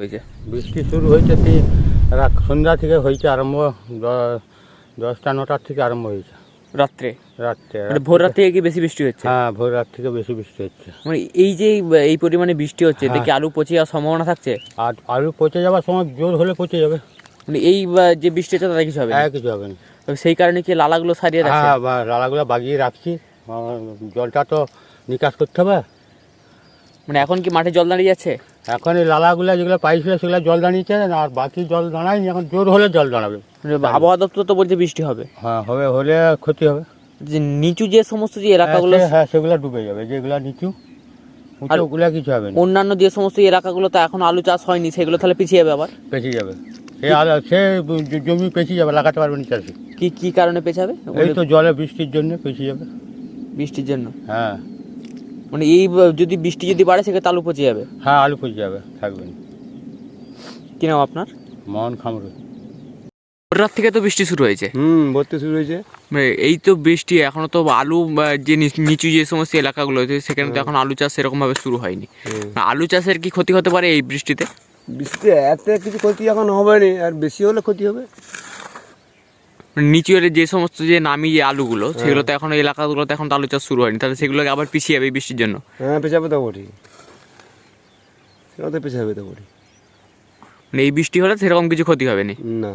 হয়েছে? বৃষ্টি শুরু হয়েছে কি রাত সন্ধ্যা থেকে হয়েছে আরম্ভ দশটা নটার থেকে আরম্ভ হয়েছে। রাত্রে? রাত্রে মানে ভোর রাত থেকে কি বেশি বৃষ্টি হচ্ছে? হ্যাঁ ভোর রাত থেকে বেশি বৃষ্টি হচ্ছে। মানে এই যে এই পরিমাণে বৃষ্টি হচ্ছে হ্যাঁ। দেখি আলু পচে যাওয়ার সম্ভাবনা থাকছে? আর আলু পচে যাওয়ার সময় জোর হলে পচে যাবে। মানে এই যে বৃষ্টি হচ্ছে তাতে কিছু হবে। হ্যাঁ কিছু হবে না। সেই কারণে কি লালাগুলো সারিয়ে রাখছে? হ্যাঁ লালাগুলো বাগিয়ে রাখছি। জলটা তো নিকাশ করতে হবে। মানে এখন কি মাঠে জল দাঁড়িয়ে যাচ্ছে এখন এই লালাগুলো যেগুলো পাইছিল সেগুলো জল দাঁড়িয়েছে আর বাকি জল দাঁড়ায়নি এখন জোর হলে জল দাঁড়াবে। মানে আবহাওয়া দপ্তর তো বলছে বৃষ্টি হবে। হ্যাঁ হবে হলে ক্ষতি হবে। যে নিচু যে সমস্ত যে এলাকাগুলো হ্যাঁ, হ্যাঁ সেগুলো ডুবে যাবে যেগুলো নিচু উঁচুগুলো কিছু হবে না। অন্যান্য যে সমস্ত এলাকাগুলো তো এখন আলু চাষ হয়নি সেগুলো তাহলে পিছিয়ে যাবে আবার? পেঁচে যাবে। সে আলা সে জমি পেঁচে যাবে লাগাতে পারবে না চাষি। কি কি কারণে পেছাবে এই তো জলে বৃষ্টির জন্য পেঁচে যাবে। বৃষ্টির জন্য? হ্যাঁ। মানে এই যদি বৃষ্টি যদি বাড়ে সেক্ষেত্রে আলু পচে যাবে। হ্যাঁ আলু পচে যাবে থাকবে। না কি নাম আপনার? মন খামরু রাত থেকে তো বৃষ্টি শুরু হয়েছে। হুম ভর্তি শুরু হয়েছে। মানে এই তো বৃষ্টি এখনও তো আলু বা যে নিচ- যে সমস্ত এলাকাগুলো আছে সেখানে তো এখন আলু চাষ সেরকম ভাবে শুরু হয়নি। আলু চাষের কি ক্ষতি হতে পারে এই বৃষ্টিতে? বৃষ্টি এত কিছু ক্ষতি এখন হবে না আর বেশি হলে ক্ষতি হবে। মানে নিচু এর যে সমস্ত যে নামি যে আলুগুলো সেগুলো তো এখন এই এলাকাগুলোতে এখন আলু চাষ শুরু হয়নি। তাহলে সেগুলোকে আবার পিছিয়ে যাবে এই বৃষ্টির জন্য। হ্যাঁ পেছাবে তো বটি সেটা তো পেছাবে তো বটি মানে এই বৃষ্টি হলে সেরকম কিছু ক্ষতি হবে না? না।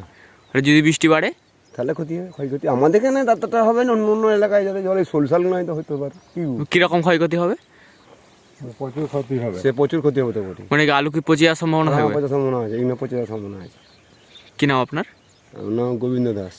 আর যদি বৃষ্টি বাড়ে? তাহলে ক্ষতি হবে ক্ষয়ক্ষতি আমাদের এখানে ততটা হবে না অন্য অন্য এলাকায় যাতে জলে সোলসাল নয় তো হতে পারে। কি কীরকম ক্ষয়ক্ষতি হবে? প্রচুর ক্ষতি হবে। সে প্রচুর ক্ষতি হবে তো বটি মানে কি আলু কি পচে যাওয়ার সম্ভাবনা হ্যাঁ থাকবে? পচার সম্ভাবনা আছে এই না পচে যাওয়ার সম্ভাবনা আছে। কি নাম আপনার? আমার নাম গোবিন্দ দাস।